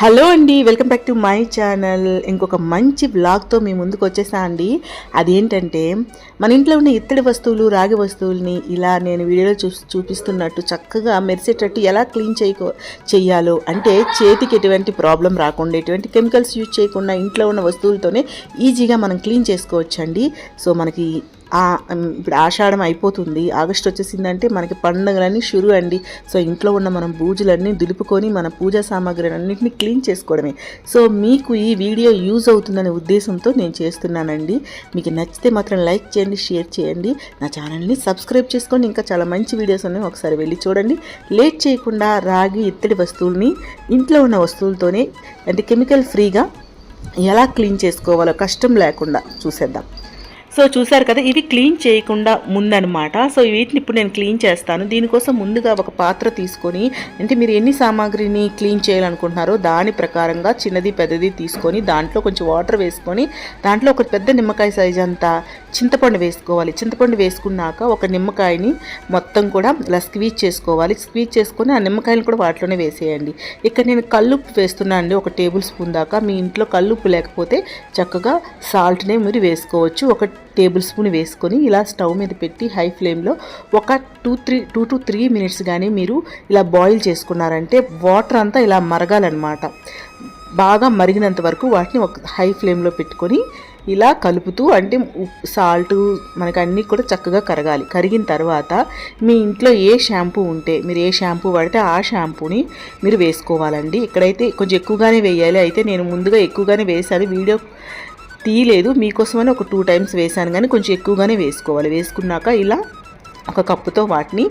Hello అండి welcome back to my channel. ఇంకొక మంచి బ్లాగ్తో మీ ముందుకు వచ్చేసా అండి. అదేంటంటే మన ఇంట్లో ఉన్న ఇత్తడి వస్తువులు రాగి వస్తువుల్ని ఇలా నేను వీడియోలో చూ చూపిస్తున్నట్టు చక్కగా మెరిసేటట్టు ఎలా క్లీన్ చేయకో చేయాలో అంటే చేతికి ఎటువంటి ప్రాబ్లం రాకుండా ఎటువంటి కెమికల్స్ యూజ్ చేయకుండా ఇంట్లో ఉన్న వస్తువులతోనే ఈజీగా మనం క్లీన్ చేసుకోవచ్చండి. సో మనకి ఇప్పుడు ఆషాఢం అయిపోతుంది. ఆగస్ట్ వచ్చేసిందంటే మనకి పండుగలన్నీ షురు అండి. సో ఇంట్లో ఉన్న మనం బూజులన్నీ దులుపుకొని మన పూజా సామాగ్రి అన్నింటినీ క్లీన్ చేసుకోవడమే. సో మీకు ఈ వీడియో యూజ్ అవుతుందనే ఉద్దేశంతో నేను చేస్తున్నానండి. మీకు నచ్చితే మాత్రం లైక్ చేయండి షేర్ చేయండి. నా ఛానల్ని సబ్స్క్రైబ్ చేసుకోండి. ఇంకా చాలా మంచి వీడియోస్ ఉన్నాయి. ఒకసారి వెళ్ళి చూడండి. లేట్ చేయకుండా రాగి ఇత్తడి వస్తువుల్ని ఇంట్లో ఉన్న వస్తువులతోనే అంటే కెమికల్ ఫ్రీగా ఎలా క్లీన్ చేసుకోవాలో కష్టం లేకుండా చూసేద్దాం. సో చూసారు కదా ఇవి క్లీన్ చేయకుండా ముందనమాట సో వీటిని ఇప్పుడు నేను క్లీన్ చేస్తాను. దీనికోసం ముందుగా ఒక పాత్ర తీసుకొని అంటే మీరు ఎన్ని సామాగ్రిని క్లీన్ చేయాలనుకుంటున్నారో దాని ప్రకారంగా చిన్నది పెద్దది తీసుకొని దాంట్లో కొంచెం వాటర్ వేసుకొని దాంట్లో ఒక పెద్ద నిమ్మకాయ సైజ్ అంతా చింతపండు వేసుకోవాలి. చింతపండు వేసుకున్నాక ఒక నిమ్మకాయని మొత్తం కూడా ఇలా స్క్వీజ్ చేసుకోవాలి. స్క్వీజ్ చేసుకొని ఆ నిమ్మకాయలు కూడా వాటిలోనే వేసేయండి. ఇక్కడ నేను కల్లుప్పు వేస్తున్నాను అండి ఒక టేబుల్ స్పూన్ దాకా. మీ ఇంట్లో కల్లుప్పు లేకపోతే చక్కగా సాల్ట్నే మీరు వేసుకోవచ్చు. ఒక టేబుల్ స్పూన్ వేసుకొని ఇలా స్టవ్ మీద పెట్టి హై ఫ్లేమ్లో ఒక two three two to three minutes కానీ మీరు ఇలా బాయిల్ చేసుకున్నారంటే వాటర్ అంతా ఇలా మరగాలన్నమాట. బాగా మరిగినంత వరకు వాటిని ఒక హై ఫ్లేమ్లో పెట్టుకొని ఇలా కలుపుతూ అంటే సాల్ట్ మనకి అన్నీ కూడా చక్కగా కరగాలి. కరిగిన తర్వాత మీ ఇంట్లో ఏ షాంపూ ఉంటే మీరు ఏ షాంపూ వాడితే ఆ షాంపూని మీరు వేసుకోవాలండి. ఇక్కడైతే కొంచెం ఎక్కువగానే వేయాలి. అయితే నేను ముందుగా ఎక్కువగానే వేసాను వీడియో తీయలేదు. మీకోసమని ఒక టూ టైమ్స్ వేసాను కానీ కొంచెం ఎక్కువగానే వేసుకోవాలి. వేసుకున్నాక ఇలా ఒక కప్పుతో వాటిని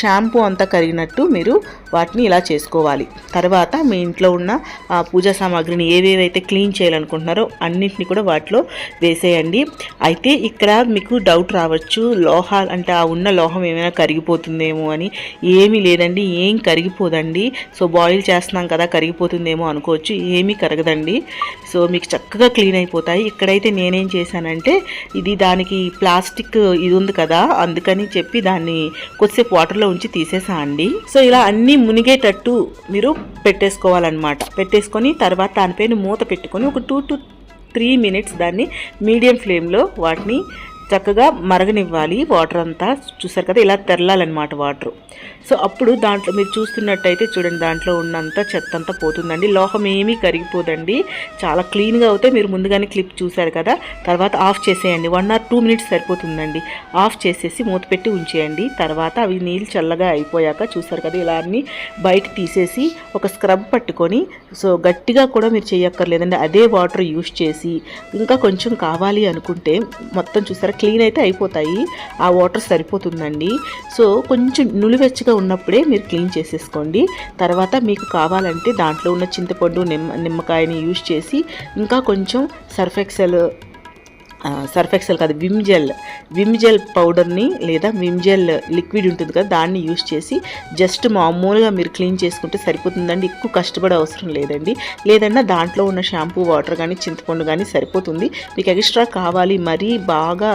షాంపూ అంతా కరిగినట్టు మీరు వాటిని ఇలా చేసుకోవాలి. తర్వాత మీ ఇంట్లో ఉన్న ఆ పూజా సామాగ్రిని ఏవేవైతే క్లీన్ చేయాలనుకుంటున్నారో అన్నింటినీ కూడా వాటిలో వేసేయండి. అయితే ఇక్కడ మీకు డౌట్ రావచ్చు లోహాలు అంటే ఆ ఉన్న లోహం ఏమైనా కరిగిపోతుందేమో అని. ఏమీ లేదండి ఏం కరిగిపోదండి. సో బాయిల్ చేస్తున్నాం కదా కరిగిపోతుందేమో అనుకోవచ్చు ఏమీ కరగదండి. సో మీకు చక్కగా క్లీన్ అయిపోతాయి. ఇక్కడైతే నేనేం చేశానంటే ఇది దానికి ప్లాస్టిక్ ఇది ఉంది కదా అందుకని చెప్పి దాన్ని కొద్దిసేపు వాటర్లో ఉంచి తీసేసా అండి. సో ఇలా అన్నీ మునిగేటట్టు మీరు పెట్టేసుకోవాలన్నమాట. పెట్టేసుకొని తర్వాత దానిపైన మూత పెట్టుకొని ఒక టూ టు త్రీ మినిట్స్ దాన్ని మీడియం ఫ్లేమ్లో వాటిని చక్కగా మరగనివ్వాలి. వాటర్ అంతా చూసారు కదా ఇలా తెరలాలన్నమాట వాటర్ సో అప్పుడు దాంట్లో మీరు చూస్తున్నట్టయితే చూడండి దాంట్లో ఉన్నంత చెత్త అంతా పోతుందండి. లోహం ఏమీ కరిగిపోదండి. చాలా క్లీన్గా అవుతే మీరు ముందుగానే క్లిప్ చూసారు కదా. తర్వాత ఆఫ్ చేసేయండి. వన్ ఆర్ టూ మినిట్స్ సరిపోతుందండి. ఆఫ్ చేసేసి మూత పెట్టి ఉంచేయండి. తర్వాత అవి నీళ్ళు చల్లగా అయిపోయాక చూసారు కదా ఇలా అన్ని బయట తీసేసి ఒక స్క్రబ్ పట్టుకొని సో గట్టిగా కూడా మీరు చేయక్కర్లేదండి. అదే వాటర్ యూస్ చేసి ఇంకా కొంచెం కావాలి అనుకుంటే మొత్తం చూసారు క్లీన్ అయితే అయిపోతాయి. ఆ వాటర్ సరిపోతుందండి. సో కొంచెం నులివెచ్చగా ఉన్నప్పుడే మీరు క్లీన్ చేసేసుకోండి. తర్వాత మీకు కావాలంటే దాంట్లో ఉన్న చింతపండు నిమ్మ నిమ్మకాయని యూజ్ చేసి ఇంకా కొంచెం సర్ఫెక్సెల్ సర్ఫ్ ఎక్సెల్ కాదు విమ్ జెల్ విమ్ జెల్ పౌడర్ని లేదా విమ్ జెల్ లిక్విడ్ ఉంటుంది కదా దాన్ని యూస్ చేసి జస్ట్ మామూలుగా మీరు క్లీన్ చేసుకుంటే సరిపోతుందండి. ఎక్కువ కష్టపడే అవసరం లేదండి. లేదన్నా దాంట్లో ఉన్న షాంపూ వాటర్ కానీ చింతపండు కానీ సరిపోతుంది. మీకు ఎక్స్ట్రా కావాలి మరీ బాగా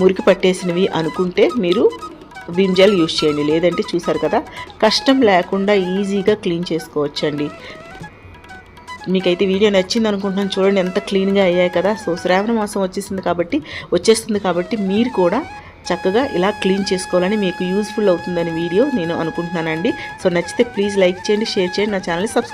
మురికి పట్టేసినవి అనుకుంటే మీరు విమ్ జెల్ యూస్ చేయండి. లేదంటే చూసారు కదా కష్టం లేకుండా ఈజీగా క్లీన్ చేసుకోవచ్చండి. మీకైతే వీడియో నచ్చింది అనుకుంటున్నాను చూడండి ఎంత క్లీన్గా అయ్యాయి కదా. సో శ్రావణ మాసం వచ్చేసింది కాబట్టి వచ్చేస్తుంది కాబట్టి మీరు కూడా చక్కగా ఇలా క్లీన్ చేసుకోవాలని మీకు యూస్ఫుల్ అవుతుందని వీడియో నేను అనుకుంటున్నానండి. సో నచ్చితే ప్లీజ్ లైక్ చేయండి షేర్ చేయండి నా ఛానల్ని సబ్స్క్రైబ్